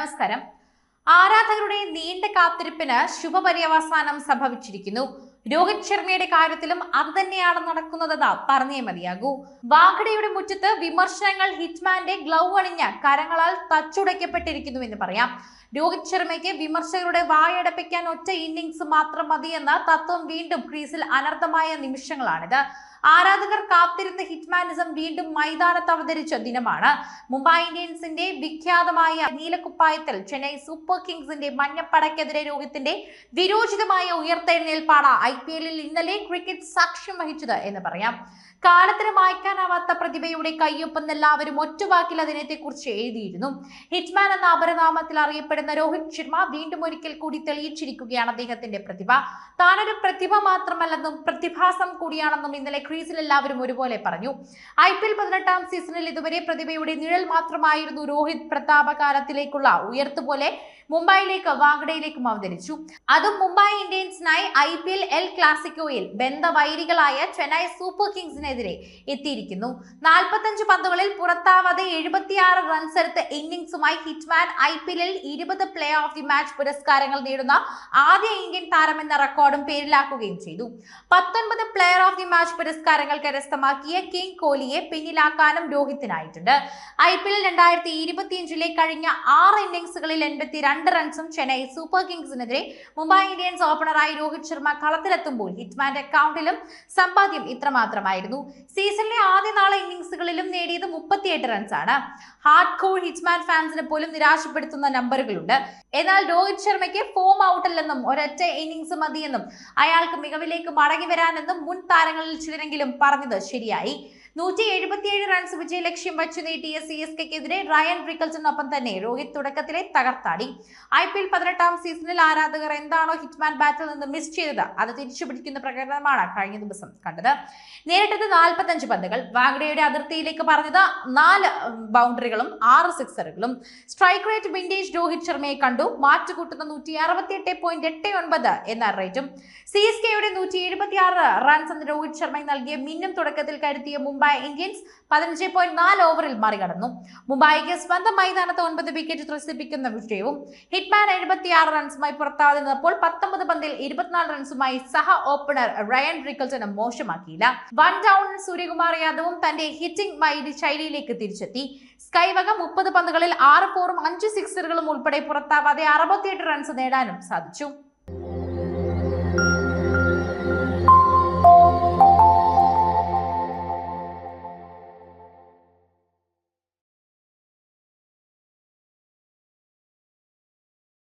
നമസ്കാരം. ആരാധകരുടെ നീണ്ട കാത്തിരിപ്പിന് ശുഭപര്യവസാനം സംഭവിച്ചിരിക്കുന്നു. രോഹിത് ശർമ്മയുടെ കാര്യത്തിലും അത് തന്നെയാണ് നടക്കുന്നതെന്ന് പറഞ്ഞേ മതിയാകൂ. വാഗഡയുടെ മുറ്റത്ത് വിമർശനങ്ങൾ ഹിറ്റ്മാന്റെ ഗ്ലൗ അണിഞ്ഞ കരങ്ങളാൽ തച്ചുടയ്ക്കപ്പെട്ടിരിക്കുന്നു എന്ന് പറയാം. രോഹിത് ശർമ്മയ്ക്ക് വിമർശകരുടെ വായടപ്പിക്കാൻ ഒറ്റ ഇന്നിംഗ്സ് മാത്രം മതിയെന്ന തത്വം വീണ്ടും ക്രീസിൽ അനർത്ഥമായ നിമിഷങ്ങളാണിത്. ആരാധകർ കാത്തിരുന്ന ഹിറ്റ്മാനിസം വീണ്ടും മൈതാനത്ത് അവതരിച്ച ദിനമാണ്. മുംബൈ ഇന്ത്യൻസിന്റെ വിഖ്യാതമായ നീലക്കുപ്പായത്തിൽ ചെന്നൈ സൂപ്പർ കിങ്സിന്റെ മഞ്ഞപ്പടയ്ക്കെതിരെ രോഹിത്തിന്റെ വിരോചിതമായ ഉയർത്തെഴുന്നേൽപ്പാണ് ഐ പി എല്ലിൽ ഇന്നലെ ക്രിക്കറ്റ് സാക്ഷ്യം വഹിച്ചത് എന്ന് പറയാം. കാലത്തിന് മായ്ക്കാനാവാത്ത പ്രതിഭയുടെ കയ്യൊപ്പം എല്ലാവരും ഒറ്റവാക്കിൽ അതിനെക്കുറിച്ച് എഴുതിയിരുന്നു. ഹിറ്റ്മാൻ എന്ന അപരനാമത്തിൽ അറിയപ്പെടുന്ന രോഹിത് ശർമ്മ വീണ്ടും ഒരിക്കൽ കൂടി തെളിയിച്ചിരിക്കുകയാണ് അദ്ദേഹത്തിന്റെ പ്രതിഭ. താനൊരു പ്രതിഭ മാത്രമല്ലെന്നും പ്രതിഭാസം കൂടിയാണെന്നും ഇന്നലെ ക്രീസിൽ എല്ലാവരും ഒരുപോലെ പറഞ്ഞു. ഐ പി എൽ പതിനെട്ടാം സീസണിൽ ഇതുവരെ പ്രതിഭയുടെ നിഴൽ മാത്രമായിരുന്നു രോഹിത് പ്രതാപകാലത്തിലേക്കുള്ള ഉയർത്തുപോലെ മുംബൈയിലേക്ക് വാഗ്ഡയിലേക്കും അവതരിച്ചു. അതും മുംബൈ ഇന്ത്യൻസിനായി ഐ പി എൽ എൽ ക്ലാസിക്കോയിൽ ബന്ധവൈരികളായ ചെന്നൈ സൂപ്പർ കിങ്സിനെതിരെ എത്തിയിരിക്കുന്നു. നാൽപ്പത്തഞ്ച് പന്തുകളിൽ പുറത്താവാതെ എഴുപത്തിയാറ് റൺസ് എടുത്ത ഇന്നിംഗ്സുമായി ഹിറ്റ്മാൻ ഐ പി എല്ലിൽ ഇരുപത് പ്ലേ ഓഫ് ദി മാച്ച് പുരസ്കാരങ്ങൾ നേടുന്ന ആദ്യ ഇന്ത്യൻ എന്ന റെക്കോർഡും പേരിലാക്കുകയും ചെയ്തു. പത്തൊൻപത് പ്ലെയർ ഓഫ് ദി മാച്ച് പുരസ്കാരങ്ങൾ കരസ്ഥമാക്കിയ കിങ് കോഹ്ലിയെ പിന്നിലാക്കാനും രോഹിത്തിനായിട്ടുണ്ട്. ഐ പി എൽ രണ്ടായിരത്തി ഇരുപത്തിയഞ്ചിലെ കഴിഞ്ഞ ആറ് ഇന്നിംഗ്സുകളിൽ എൺപത്തി രണ്ട് റൺസും ചെന്നൈ സൂപ്പർ കിങ്സിനെതിരെ മുംബൈ ഇന്ത്യൻസ് ഓപ്പണറായി രോഹിത് ശർമ്മ കളത്തിലെത്തുമ്പോൾ ഹിറ്റ്മാന്റെ അക്കൗണ്ടിലും സമ്പാദ്യം ഇത്രമാത്രമായിരുന്നു. സീസണിലെ ആദ്യ നാളെ ഇന്നിംഗ്സുകളിലും നേടിയത് മുപ്പത്തിയെട്ട് റൺസാണ്. ഹാർഡ് കോർ ഹിറ്റ്മാൻ ഫാൻസിനെ പോലും നിരാശപ്പെടുത്തുന്ന നമ്പറുകളുണ്ട്. എന്നാൽ രോഹിത് ശർമ്മയ്ക്ക് ഫോം ഔട്ടല്ലെന്നും ഒരൊറ്റ ഇന്നിംഗ്സ് മതിയെന്നും അയാൾക്ക് മികവിലേക്ക് മടങ്ങി വരാനെന്നും മുൻ താരങ്ങളിൽ ചിലരെങ്കിലും പറഞ്ഞത് ശരിയായി. നൂറ്റി എഴുപത്തിയേഴ് റൺസ് വിജയ ലക്ഷ്യം വച്ചു നീട്ടിയ സി എസ് കെക്കെതിരെ റയൻ റിക്കൽസിനൊപ്പം തന്നെ രോഹിത് തുടക്കത്തിലെ തകർത്താടി. ഐ പി എൽ പതിനെട്ടാം സീസണിൽ ആരാധകർ എന്താണോ ഹിറ്റ്മാൻ ബാറ്റിൽ നിന്ന് മിസ് ചെയ്തത് അത് തിരിച്ചു പിടിക്കുന്ന പ്രകടനമാണ് കഴിഞ്ഞ ദിവസം കണ്ടത്. നേരിട്ടത് നാൽപ്പത്തഞ്ച് പന്തുകൾ. വാഗ്ഡയുടെ അതിർത്തിയിലേക്ക് പറഞ്ഞത് നാല് ബൗണ്ടറികളും ആറ് സിക്സറുകളും. സ്ട്രൈക്ക് റേറ്റ് വിൻഡേജ് രോഹിത് ശർമ്മയെ കണ്ടു. മാറ്റുകൂട്ടുന്ന നൂറ്റി അറുപത്തിയെട്ട് പോയിന്റ് എട്ട് ഒൻപത് എന്ന റേറ്റും. സി എസ് കെയുടെ നൂറ്റി എഴുപത്തിയാറ് റൺസ് എന്ന് രോഹിത് ശർമ്മ നൽകിയ മിന്നും തുടക്കത്തിൽ കരുത്തിയ മുംബൈ ഇന്ത്യൻസ് പതിനഞ്ച് പോയിന്റ് നാല് ഓവറിൽ മറികടന്നു. മുംബൈക്ക് സ്വന്തം മൈതാനത്ത് ഒൻപത് വിക്കറ്റ് ത്രസിപ്പിക്കുന്ന വിജയവും ഹിറ്റ്മാൻ എഴുപത്തിയാറ് റൺസുമായി പുറത്താതെ നിന്നപ്പോൾ പത്തൊമ്പത് പന്തിൽ ഇരുപത്തിനാല് റൺസുമായി സഹ ഓപ്പണർ റയൻ റിക്കൽട്ടനെ മോശമാക്കിയില്ല. വൺ ഡൗൺ സൂര്യകുമാർ യാദവും തന്റെ ഹിറ്റിംഗ് മൈഡ് ശൈലിയിലേക്ക് തിരിച്ചെത്തി. സ്കൈവക മുപ്പത് പന്തുകളിൽ ആറ് ഫോറും അഞ്ച് സിക്സറുകളും ഉൾപ്പെടെ പുറത്താവാതെ അറുപത്തിയെട്ട് റൺസ് നേടാനും സാധിച്ചു.